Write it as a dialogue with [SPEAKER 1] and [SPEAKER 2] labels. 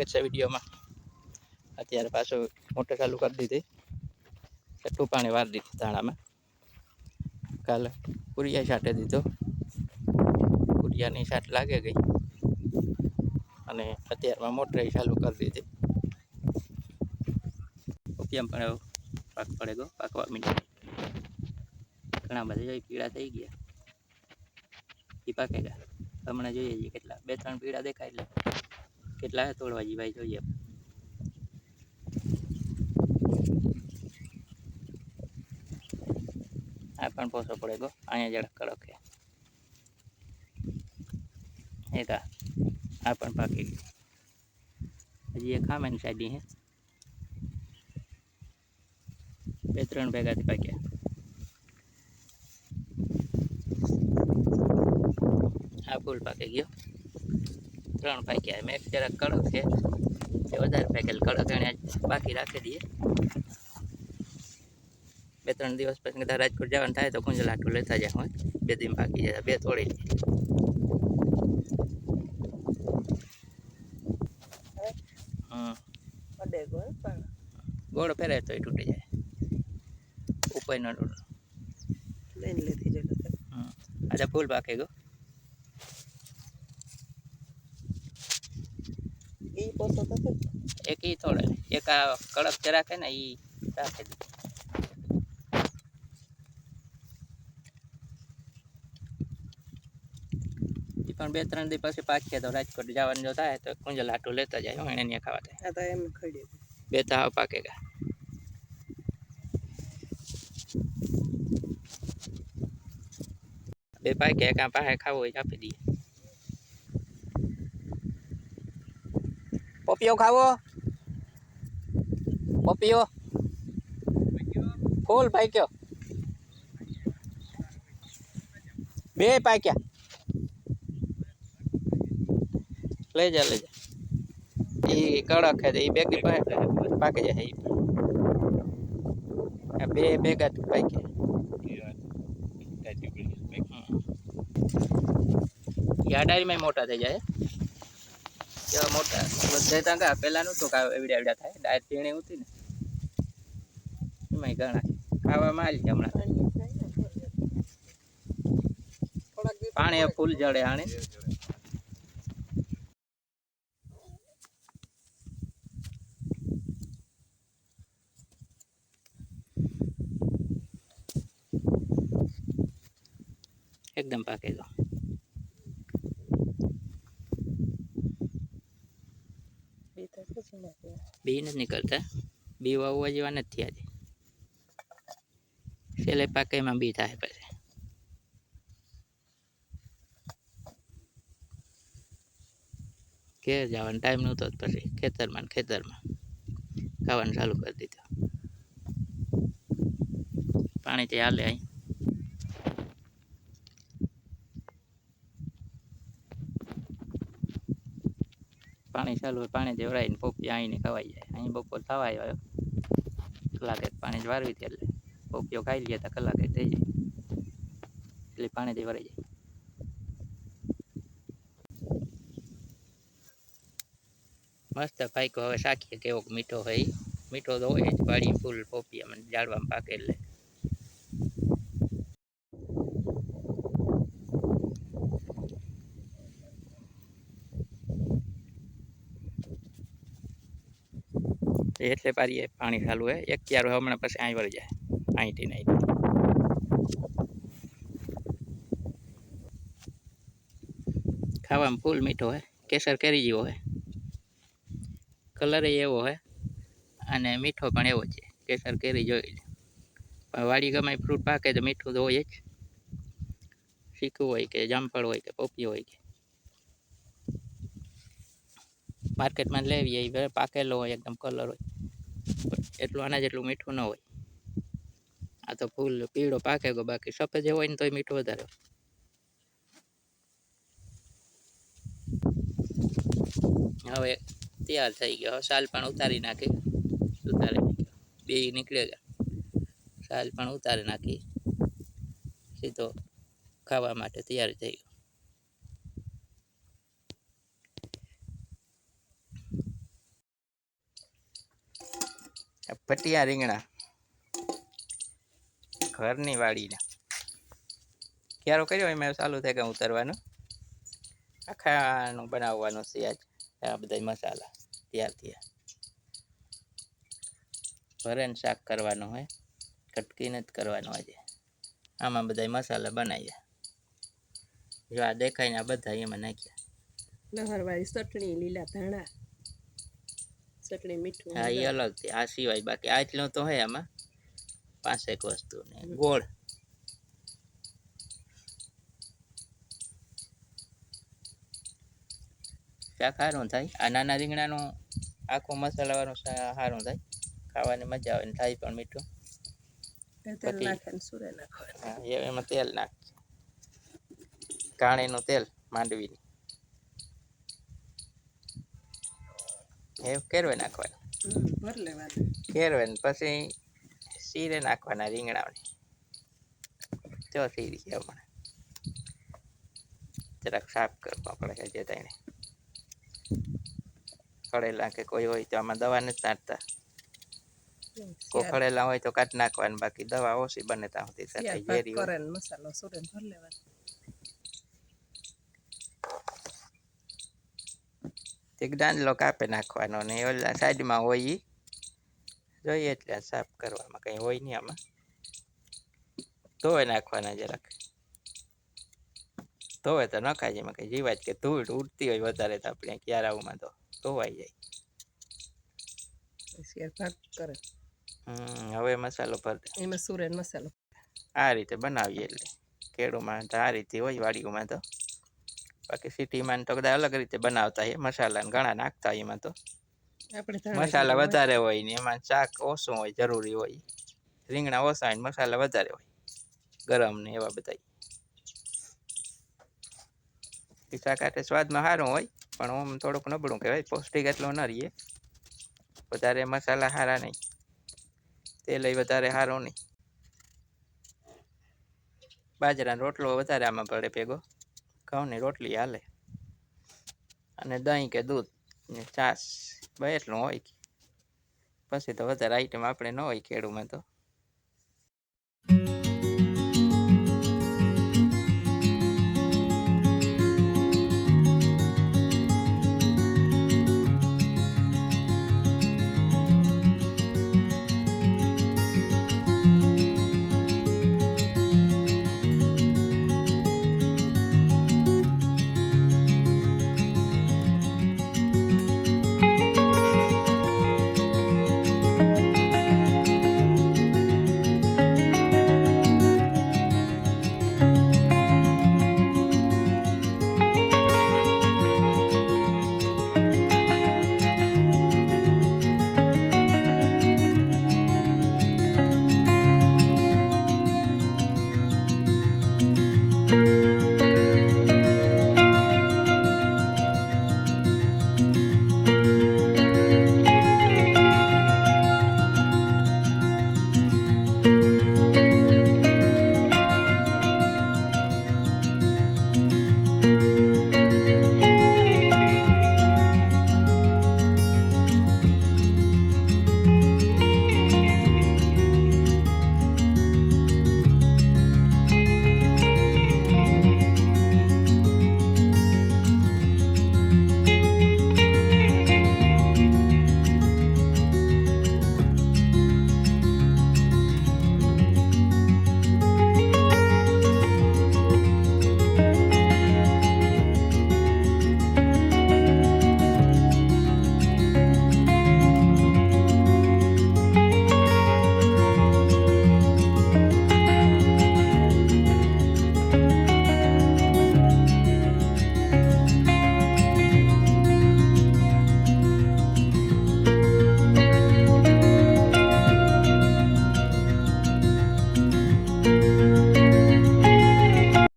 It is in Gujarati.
[SPEAKER 1] સ્વાગત છે વિડીયોમાં. અત્યારે પાછું મોટર ચાલુ કરી દીધી. ચટ્ટું પાણી વાર દીધી ધાણામાં. કાલે કુરિયા છાંટે દીધો. કુરિયાની છાંટ લાગે ગઈ. અને અત્યારમાં મોટર ચાલુ કરી દીધી. કેમ પણ પાક પડે ગયો, પાકવા મીઠા ઘણા બધા પીળા થઈ ગયા. એ પાકે ગયા. હમણાં જોઈએ છીએ કેટલા. બે ત્રણ પીળા દેખાય એટલે. કેટલા તોડવા જીવાય જોઈએ. આ પણ પોસો પડે ગો. અહીંયા જરાક કડક છે. એક આ આ પણ પાકી ગયું. હજી એક ખામેની સાડી હે. બે ત્રણ ભેગાથી પાક્યા. આ ફૂલ પાકી ગયો. ત્રણ પાક્યા મેં જરાક કડક છે. એ વધારે પાકેલ કડક એને બાકી રાખી દઈએ. બે ત્રણ દિવસ પછી કદાચ રાજકોટ જવાનું થાય તો કુંજલ આટલું લેતા જાય હોય. બે દિન પાકી જાય બે તોડી ગોળ ફેરાય તો એ તૂટી જાય. ઉપાય ન તૂટે. આજે ફૂલ પાકે ગયો.
[SPEAKER 2] ઈ પોતો તો
[SPEAKER 1] એક ઈ થોડે. એક આ કડક જરાક હે ને ઈ રાખી. દે પણ બે ત્રણ દિવસ પછી પાકીએ તો રાજકોટ જવાનું જો થાય તો કુંજલ આટું લેતા જાય એને નહીં ખાવા થાય.
[SPEAKER 2] તો એમ ખડી
[SPEAKER 1] બે તો હાવ પાકેગા બે પાકે કાં પાસે ખાવું હોય આપી દઈએ. પપીઓ ખાવો? પપીઓ? ફૂલ પાક્યો. બે પાક્યા. લઈ જા લઈ જા. એ કડક છે એ બેગી પાકી જાય એ બે ભેગા પાક્યા. યાડારીમાં મોટા થઈ જાય. કેવા મોટા. બધા ત્યાં કા પેલા નતું કા એવડા એવડા થાય. ડાયટ પીણી ઉતી ને. એમાં ઘણા. ખાવા માલ છે હમણાં. પાણી ફૂલ જડે આણે. એકદમ પાકે ગયો
[SPEAKER 2] બી
[SPEAKER 1] નથી નીકળતા. બી વાવવા જેવા નથી આજે. છેલ્લે પાકે એમાં બી થાય પછી. ઘેર જવાનો ટાઈમ નહોતો પછી. ખેતરમાં ખેતરમાં. ખાવાનું ચાલુ કરી દીધું. પાણી ત્યાં હાલે અહીં. પાણી ચાલુ હોય, પાણી દેવરાઈને પોપી આવીને ખવાઈ જાય. અહીં બપોર થવા આવ્યો કલાકે પાણી જ વારવી હતી એટલે. પોપીઓ ખાઈ લે તો કલાકે થઈ જાય. એટલે પાણીથી ભરાઈ જાય. મસ્ત પાઈકો હવે સાખીએ કેવો મીઠો હોય. મીઠો તો હોય જ પાડી ફૂલ પોપી મને ઝાડવામાં પાકે એટલે. એટલે પારીએ પાણી ચાલુ હોય. એક ક્યારો હમણાં પછી અહીં વળી જાય. અહીંથી નહીં ખાવામાં ફૂલ મીઠો હોય, કેસર કેરી જેવો હોય. કલર એવો હોય, અને મીઠો પણ એવો છે, કેસર કેરી જોઈ લે. પણ વાડી ગમે ફ્રૂટ પાકે તો મીઠું તો હોય જ. શીખવું હોય કે જામફળ હોય કે પોપી હોય કે માર્કેટમાં લેવી એ પાકેલો હોય, એકદમ કલર હોય. એટલું આના જેટલું મીઠું ન હોય. આ તો ફૂલ પીળો પાકે ગયો, બાકી સફેદ જે હોય ને તોય મીઠું વધારે હવે તૈયાર થઈ ગયો સાલ પણ ઉતારી નાખી. ઉતારી નાખ્યો. બે નીકળ્યો ગયા સાલ પણ ઉતારી નાખી. સીધો ખાવા માટે તૈયાર થઈ ગયો. ભટિયા રીંગણા. ઘરની વાડીના. ક્યારો કર્યો એમાં ચાલુ થાય કે ઉતરવાનું? આખાનું બનાવવાનું છે આજ. આ બધા મસાલા. તૈયાર થયા ભરણ શાક કરવાનું હોય. કટકી નથી કરવાનું આજે. આમાં બધા મસાલા બનાવ્યા. જો આ દેખાય ને આ બધા એમાં નાખ્યા.
[SPEAKER 2] લહરવાળી ચટણી, લીલા ધાણા. ચટણી મીઠું
[SPEAKER 1] હા એ અલગ છે. આ સિવાય બાકી આટલું તો હોય આમાં. પાંચેક વસ્તુ ને. ગોળ. શાક સારું થાય. આ નાના રીંગણાનું આખો મસાલાવાળું શા- સારું થાય. ખાવાની મજા આવે ને થાય પણ મીઠું. એમાં તેલ નાખ કાણીનું તેલ માંડવીની. એ કેરવે નાખવાનું.
[SPEAKER 2] ભર લેવાનું.
[SPEAKER 1] કેરવે પછી શીરે નાખવાના રીંગણાઓને. જો સીરી છે હમણાં. જરાક સાફ કરવા પડે છે તેને. ખડેલા કે કોઈ હોય તો આમાં દવા નથી નાખતા. કોઈ ખડેલા હોય તો કાઢી નાખવાનું બાકી દવા ઓછી બને ત્યાં સુધી સાથે ઝેરી
[SPEAKER 2] મસાલો સુરેન ભર લેવાનો.
[SPEAKER 1] એક દાંડલો કાપી નાખવાનો ને ઓલા સાઈડમાં હોય એ જોઈએ એટલે સાફ કરવામાં કંઈ હોય નહીં આમાં. ધોવે નાખવાના જરાક. ધોવે તો નખાય એમાં કંઈ જીવાય કે ધૂળ ઉડતી હોય વધારે તો આપણે ક્યારાઓમાં તો ધોવાઈ જાય.
[SPEAKER 2] કરે.
[SPEAKER 1] હમ હવે મસાલો ભર
[SPEAKER 2] એમાં સુરેન મસાલો.
[SPEAKER 1] આ રીતે બનાવીએ એટલે. કેળુમાં તો આ રીતે હોય વાડીઓમાં તો. બાકી સિટીમાં તો બધા અલગ રીતે બનાવતા હોય. મસાલા ને ઘણા નાખતા હોય એમાં તો. મસાલા વધારે હોય ને એમાં શાક ઓછું હોય જરૂરી હોય. રીંગણા ઓછા હોય ને મસાલા વધારે હોય. ગરમ ને એવા બધા. શાક આટે સ્વાદમાં સારું હોય પણ આમ થોડુંક નબળું કહેવાય. પૌષ્ટિક એટલું ન રહીએ. વધારે મસાલા સારા નહીં. તેલ વધારે સારું નહીં. બાજરાનો રોટલો વધારે આમાં પડે ભેગો. ઘઉંની રોટલી હાલે. અને દહીં કે દૂધ ને છાશ બે એટલું હોય પછી તો વધારે આઈટમ આપણે ન હોય ખેડૂમાં તો.